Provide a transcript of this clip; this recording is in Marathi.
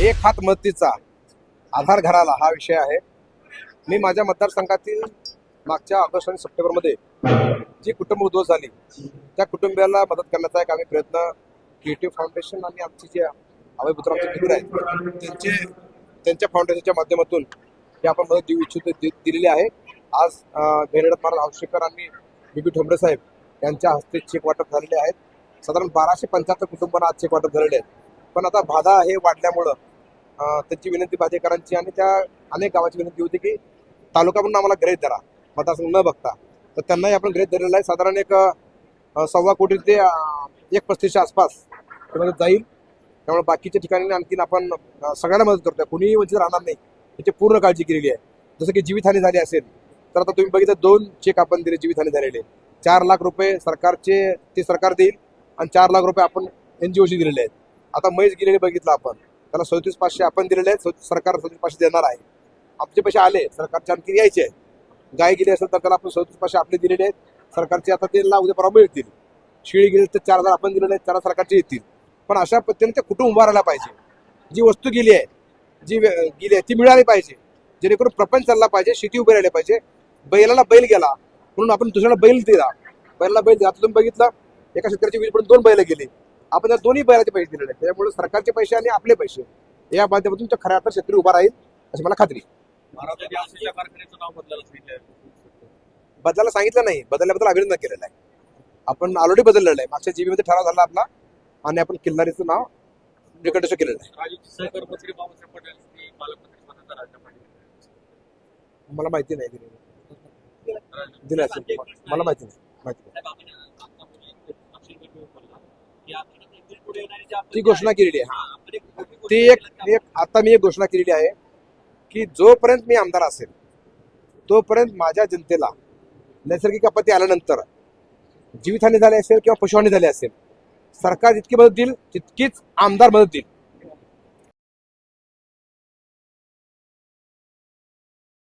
एक हात मदतीचा आधार घराला हा विषय आहे. मी माझ्या मतदारसंघातील मागच्या ऑगस्ट आणि सप्टेंबरमध्ये जी कुटुंब उद्ध्वस्त झाली त्या कुटुंबियाला मदत करण्याचा एक आम्ही प्रयत्न क्रिएटिव्ह फाउंडेशन आणि आमची जी अभय पुत्र आमचे फिगर आहेत त्यांचे त्यांच्या फाउंडेशनच्या माध्यमातून हे आपण मदत देऊ इच्छितो दिलेली आहे. आज बेरडत महाराज औशेकर आणि बीबी ठोंबरे साहेब यांच्या हस्ते चेक वाटप झालेले आहेत. साधारण बाराशे पंच्याहत्तर कुटुंबांना आज चेक वाटप झालेले आहेत. पण आता बाधा हे वाढल्यामुळं त्यांची विनंती बाधेकरांची आणि त्या अनेक गावाची विनंती होती की तालुका म्हणून आम्हाला ग्रहित धरा. मतदारसंघ न बघता. तर त्यांनाही आपण ग्रहित धरलेलं आहे. साधारण एक सव्वा कोटी ते एक पस्तीसच्या आसपास मदत जाईल. त्यामुळे बाकीच्या ठिकाणी आणखीन आपण सगळ्यांना मदत करतोय. कुणीही वंचित राहणार नाही. याची पूर्ण काळजी केलेली आहे. जसं की जीवितहानी झाली असेल तर आता तुम्ही बघितलं दोन चेक आपण दिले जीवितहानी झालेले. चार लाख रुपये सरकारचे ते सरकार देईल आणि चार लाख रुपये आपण एनजीओशी दिलेले आहेत. आता म्हैस गेलेले बघितलं आपण. त्याला सदतीस पाचशे आपण दिलेले आहेत. सरकार सदतीस पाचशे देणार आहे. आमचे पैसे आले. सरकारचे आणखी यायचे आहेत. गाय गेली असेल तर त्याला आपण सदतीस पाचशे आपले दिलेले आहेत. सरकारचे आता ते उद्या परवा मिळतील. शिळी गेले तर चार हजार आपण दिलेले आहेत. चार सरकारचे येतील. पण अशा पद्धतीने ते कुटुंब उभा राहायला पाहिजे. जी वस्तू गेली आहे जी गेली आहे ती मिळाली पाहिजे. जेणेकरून प्रपंच चालला पाहिजे शेती उभी राहिली पाहिजे. बैलाला बैल गेला म्हणून आपण दुसऱ्याला बैल दिला. बैलाला बैल दिला. तुम्ही बघितलं एका शेतकऱ्याची वीज पडून दोन बैल गेली. आपण त्या दोन्ही बैलाचे पैसे दिलेले आहेत. त्यामुळे सरकारचे पैसे आणि आपले पैसे या माध्यमातून तो खऱ्या अर्थात शेतकरी उभा राहील अशी मला खात्री बदलायला सांगितलं नाही. बदलल्याबद्दल अभिनंदन केलेलं आहे. आपण ऑलरेडी बदललेलं आहे. मागच्या जीबी मध्ये ठराव झाला आपला आणि आपण किल्लारीचं नाव निकटच केलेलं आहे. दिला मला माहिती नाही दिलेलं. दिलं असेल मला माहिती नाही. माहिती नाही. ती घोषणा केलेली आहे. ती एक एक आता मी एक घोषणा केलेली आहे की जोपर्यंत मी आमदार असेल तोपर्यंत माझ्या जनतेला नैसर्गिक आपत्ती आल्यानंतर जीवितहानी झाली असेल किंवा पशुहानी झाली असेल सरकार जितकी मदत देईल तितकीच आमदार मदत देईल.